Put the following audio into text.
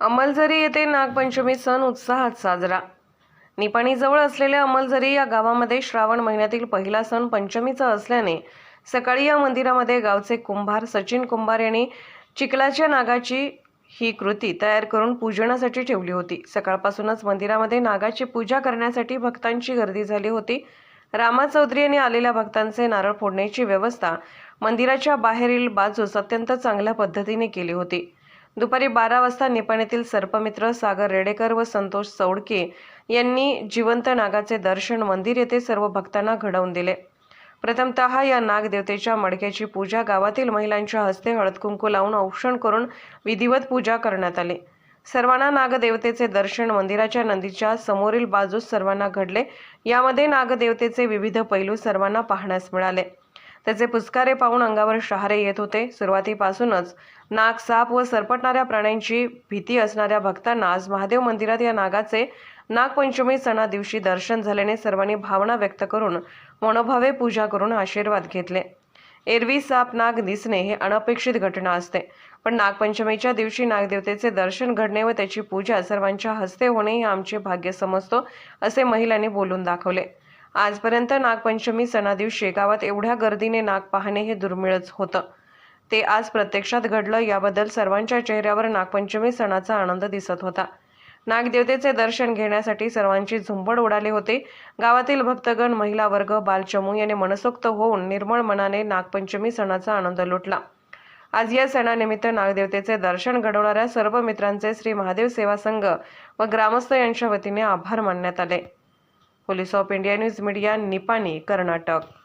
अंमलझरी येथे नागपंचमी सण उत्साहात साजरा. निपाणीजवळ असलेल्या अंमलझरी या गावामध्ये श्रावण महिन्यातील पहिला सण पंचमीचा असल्याने सकाळी या मंदिरामध्ये गावचे कुंभार सचिन कुंभार यांनी चिखलाच्या नागाची ही कृती तयार करून पूजनासाठी ठेवली होती. सकाळपासूनच मंदिरामध्ये नागाची पूजा करण्यासाठी भक्तांची गर्दी झाली होती. रामा चौधरी यांनी आलेल्या भक्तांचे नारळ फोडण्याची व्यवस्था मंदिराच्या बाहेरील बाजूस अत्यंत चांगल्या पद्धतीने केली होती. दुपारी बारा वाजता निपाणीतील सर्पमित्र सागर रेडेकर व संतोष चौडके यांनी जिवंत नागाचे दर्शन मंदिर येथे सर्व भक्तांना घडवून दिले. प्रथमतः या नागदेवतेच्या मडक्याची पूजा गावातील महिलांच्या हस्ते हळद कुंकू लावून औक्षण करून विधिवत पूजा करण्यात आली. सर्वांना नागदेवतेचे दर्शन मंदिराच्या नदीच्या समोरील बाजूस सर्वांना घडले. यामध्ये नागदेवतेचे विविध पैलू सर्वांना पाहण्यास मिळाले. त्याचे पुस्कारे पाहून अंगावर शहारे येत होते. सुरुवातीपासूनच नाग साप व सरपटणाऱ्या प्राण्यांची भीती असणाऱ्या भक्तांना आज महादेव मंदिरात या नागाचे नागपंचमी सणा दिवशी दर्शन झाल्याने सर्वांनी भावना व्यक्त करून मनोभावे पूजा करून आशीर्वाद घेतले. एरवी साप नाग दिसणे हे अनपेक्षित घटना असते. पण नागपंचमीच्या दिवशी नागदेवतेचे दर्शन घडणे व त्याची पूजा सर्वांच्या हस्ते होणे हे आमचे भाग्य समजतो असे महिलांनी बोलून दाखवले. आजपर्यंत नागपंचमी सणादिवशी गावात एवढ्या गर्दीने नाग पाहणे हे दुर्मिळच होतं. ते आज प्रत्यक्षात घडलं याबद्दल सर्वांच्या चेहऱ्यावर नागपंचमी सणाचा आनंद दिसत होता. नागदेवतेचे दर्शन घेण्यासाठी सर्वांची झुंबड उडाले होते. गावातील भक्तगण महिला वर्ग बालचमू याने मनसोक्त होऊन निर्मळ मनाने नागपंचमी सणाचा आनंद लुटला. आज या सणानिमित्त नागदेवतेचे दर्शन घडवणाऱ्या सर्व मित्रांचे श्री महादेव सेवा संघ व ग्रामस्थ यांच्या वतीने आभार मानण्यात आले. Police of India news media Nipani Karnataka.